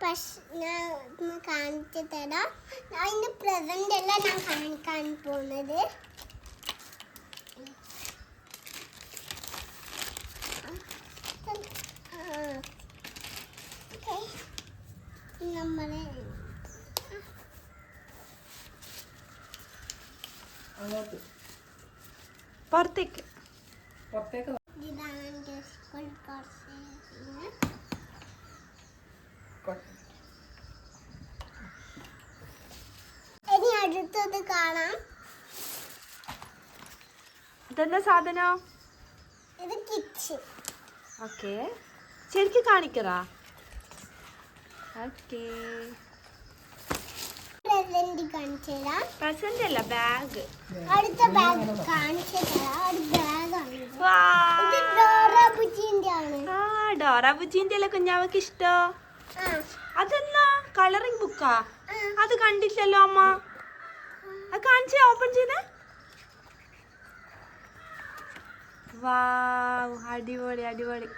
പക്ഷെ ഞാൻ കാണിച്ചു തരാം അതിന്റെ പ്രസന്റ് അല്ല ഞാൻ കാണിക്കാൻ പോകുന്നത് നമ്മളെ പുറത്തേക്ക്. പുറത്തേക്ക് ഇതാണ് സ്കൂൾ കുറച്ച് കൊ- ഇനി അടുത്തത് കാണാം. ഇതെന്താ സാധനം? ഇത് കിച്ചൺ. ഓക്കെ. ശരിക്കും കാണിക്കറാ? ഓക്കെ. പ്രസന്റ് അല്ല ബാഗ് അടുത്ത ബാഗ് കാണിച്ചു തരാം. ഒരു ബാഗാണ് ഡോറ ബുജിന്റെ ആണ് ആ ഡോറ ബുജിന്റെ അല്ലേ കുഞ്ഞാവക്ക് ഇഷ്ടോ? അതെന്നാ? കളറിംഗ് ബുക്കാ അത് കണ്ടില്ലല്ലോ അമ്മ. അത് കാണിച്ചേ ഓപ്പൺ ചെയ്തേ. വാവ് അടിപൊളി അടിപൊളി.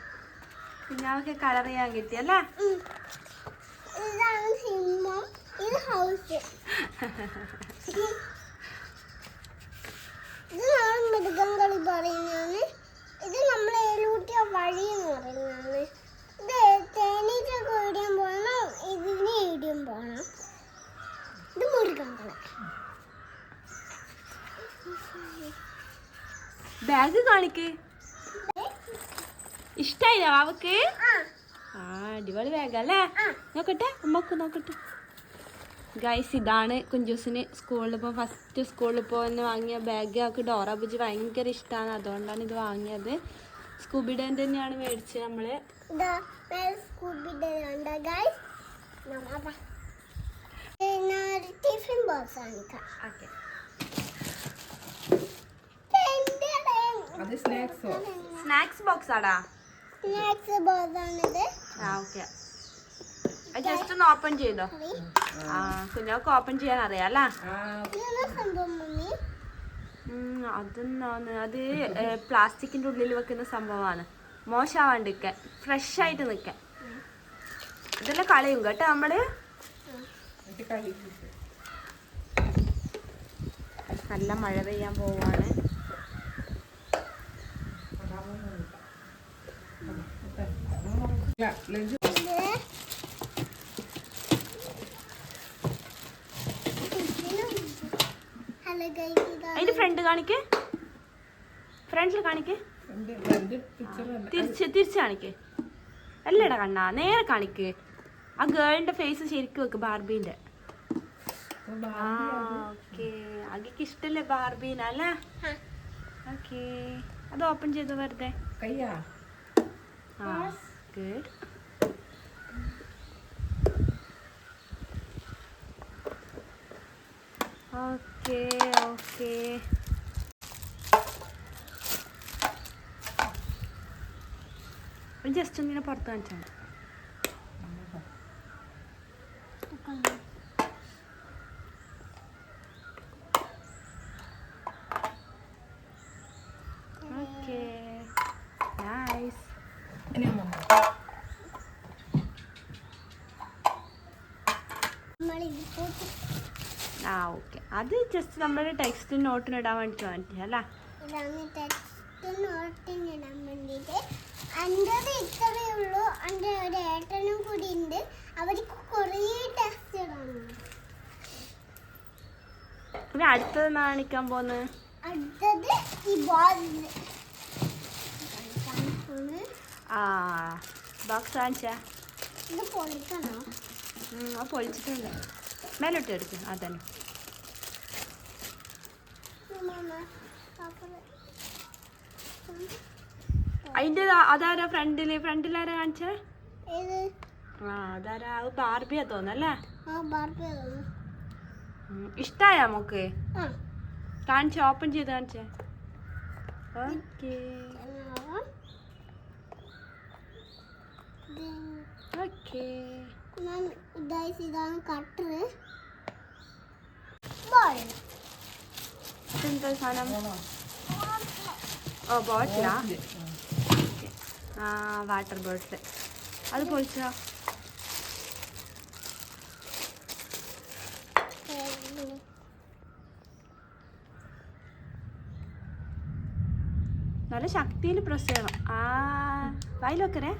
കുഞ്ഞാവക്ക് കളർ ചെയ്യാൻ കിട്ടി അല്ലേ? ഇതാണ് ഇത് ഹൗസ് ബാഗ് കാണിക്ക്. ഇഷ്ടായില്ല വാവക്ക്? ആ. അടിപൊളി ബാഗ് അല്ലേ? നോക്കട്ടെ അമ്മയ്ക്ക് നോക്കട്ടെ. ഗൈസ് ഇതാണ് കുഞ്ചൂസിന് സ്കൂളിൽ ഇപ്പോൾ ഫസ്റ്റ് സ്കൂളിൽ പോകുന്ന വാങ്ങിയ ബാഗ് അവൾക്ക് ഡോറ ബുജി ഭയങ്കര ഇഷ്ടമാണ് അതുകൊണ്ടാണ് ഇത് വാങ്ങിയത്. സ്കൂബിഡൻ തന്നെയാണ് മേടിച്ചത് നമ്മൾ ടിഫിൻ ബോക്സ് ആണ് ഓക്കെ. അത് ബോക്സ് സ്നാക്സ് ബോക്സ് ആടാ. സ്നാക്സ് ബോക്സ് ആണിത്. ആ ഓക്കെ അത് ജസ്റ്റ് ഒന്ന് ഓപ്പൺ ചെയ്തോ. ആ കുഞ്ഞോക്ക് ഓപ്പൺ ചെയ്യാൻ അറിയാം അല്ലേ? അതെന്നാന്ന് അത് പ്ലാസ്റ്റിക്കിന്റെ ഉള്ളിൽ വെക്കുന്ന സംഭവമാണ്. മോശമാവാണ്ടിരിക്കാൻ ഫ്രഷ് ആയിട്ട് നിൽക്കാൻ ഇതെല്ലാം കളയും കേട്ടോ നമ്മൾ? നല്ല മഴ പെയ്യാൻ പോവാണ് ലഞ്ച് ഇത് ഹലോ ഗൈസ് ഇതാണ് അതിന്റെ ഫ്രണ്ട് കാണിക്ക്. ഫ്രണ്ടിൽ കാണിക്ക്. തിരിച്ച് തിരിച്ച് കാണിക്ക്. അല്ലടാ കണ്ണാ നേരെ കാണിക്ക്. ആ ഗേളിന്റെ ഫേസ് ശരിക്കും വെക്ക് ബാർബീന്റെ. അപ്പോൾ ആ ഓക്കെ. അകിക്ക് ഇഷ്ടല്ലേ ബാർബീന അല്ലേ? ഓക്കേ. അത് ഓപ്പൺ ചെയ്തു വെറുതെ? കയ്യാ? ആ. Good Okay, okay. ജസ്റ്റ് ഒന്നിനെ പുറത്ത് കാണിച്ചാൽ മതി ഓക്കെ നൈസ് ഇനി അമ്മ നമ്മൾ ഇത് പോയിട്ട് ആ ഓക്കെ അത് ജസ്റ്റ് നമ്മൾ ടെക്സ്റ്റ് നോട്ടിന് ഇടാൻ വേണ്ടിട്ട് വേണ്ടി അല്ലേ? പിന്നെ അടുത്തത് കാണിക്കാൻ പോകുന്നത് അടുത്തത് ഈ ആ ബോക്സ് കാണിച്ചാ? ഇത് പൊളിക്കണോ. പൊളിച്ചിട്ടുണ്ട്. മേലോട്ട് എടുക്കും അതന്നെ. അതിന്റെ അതാരാ ഫ്രണ്ടിൽ? ഫ്രണ്ടിലാരാ കാണിച്ചേ? ആ അതാരാ? അത് ബാർബിയാ തോന്നല്ലേ ഇഷ്ടായ നമുക്ക് കാണിച്ച ഓപ്പൺ ചെയ്ത് കാണിച്ചേ. ഓക്കെ. ഇതാണ് കട്ടറ് ബോൾ ഇതെന്താ സാധനം? ഓ ബോട്ടിലാ? ആ വാട്ടർ ബോട്ടിൽ അത് പൊളിച്ചോ. നല്ല ശക്തിയിൽ പ്രസ് ചെയ്യണം. ആ വായിൽ വെക്കണേ.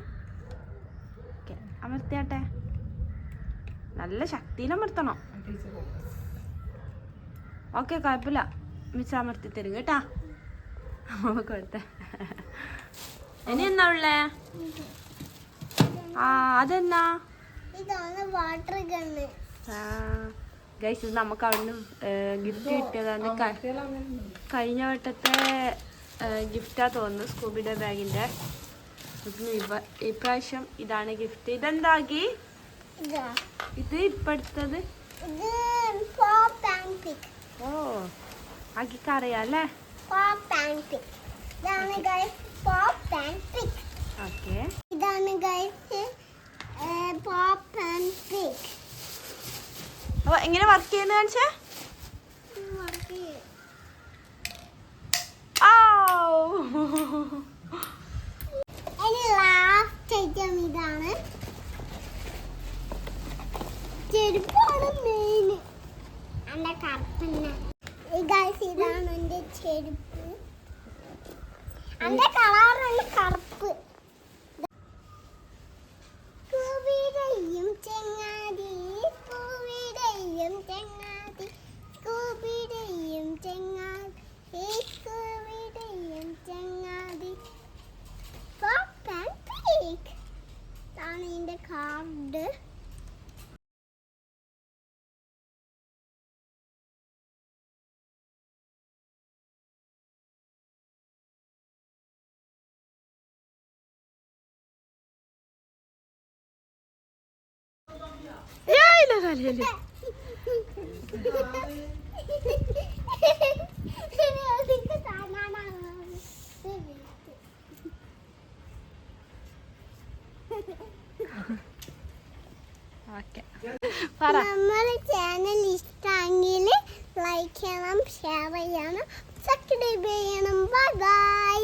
ഓക്കെ അമർത്തിയാട്ടെ. നല്ല ശക്തിയിൽ അമർത്തണം. ഓക്കെ കുഴപ്പമില്ല. മിസ് അമർത്തി തരും കേട്ടാ. അമ്മ കൊടുത്ത ഇനി എന്നാ ഉള്ളേ? ആ അതെന്നാ? വാട്ടർ ഗണ്ണ് ഗൈസ് ഇത് നമുക്ക് അവിടുന്ന് ഗിഫ്റ്റ് കിട്ടിയതാണ്. കഴിഞ്ഞ വട്ടത്തെ ഗിഫ്റ്റാ തോന്നുന്നു സ്കൂബിയുടെ ബാഗിന്റെ. ഇപ്രാവശ്യം ഇതാണ് ഗിഫ്റ്റ് ഇതെന്താക്കി ഇതാ. പോപ്പ് ഓ. ആക്കിക്ക് അറിയാം അല്ലേ ആൻഡ് ഇതാണ് പോപ്പ് ആൻഡ് ഓക്കെ ഇതാണ് പോപ്പ് ആൻഡ് പിക്ക് അപ്പൊ എങ്ങനെ വർക്ക് ചെയ്യുന്ന കാണിച്ചേ? ഇതാണ് എന്റെ ചെരുപ്പ്. എന്റെ കളറാണ് കറുപ്പ്. പൂവിടയും ചെങ്ങാതി പൂവിടയും ചെങ്ങാതി ഓക്കെ. പറ. നമ്മുടെ ചാനൽ ഇഷ്ടമെങ്കിൽ ലൈക്ക് ചെയ്യണം ഷെയർ ചെയ്യണം സബ്സ്ക്രൈബ് ചെയ്യണം. Bye bye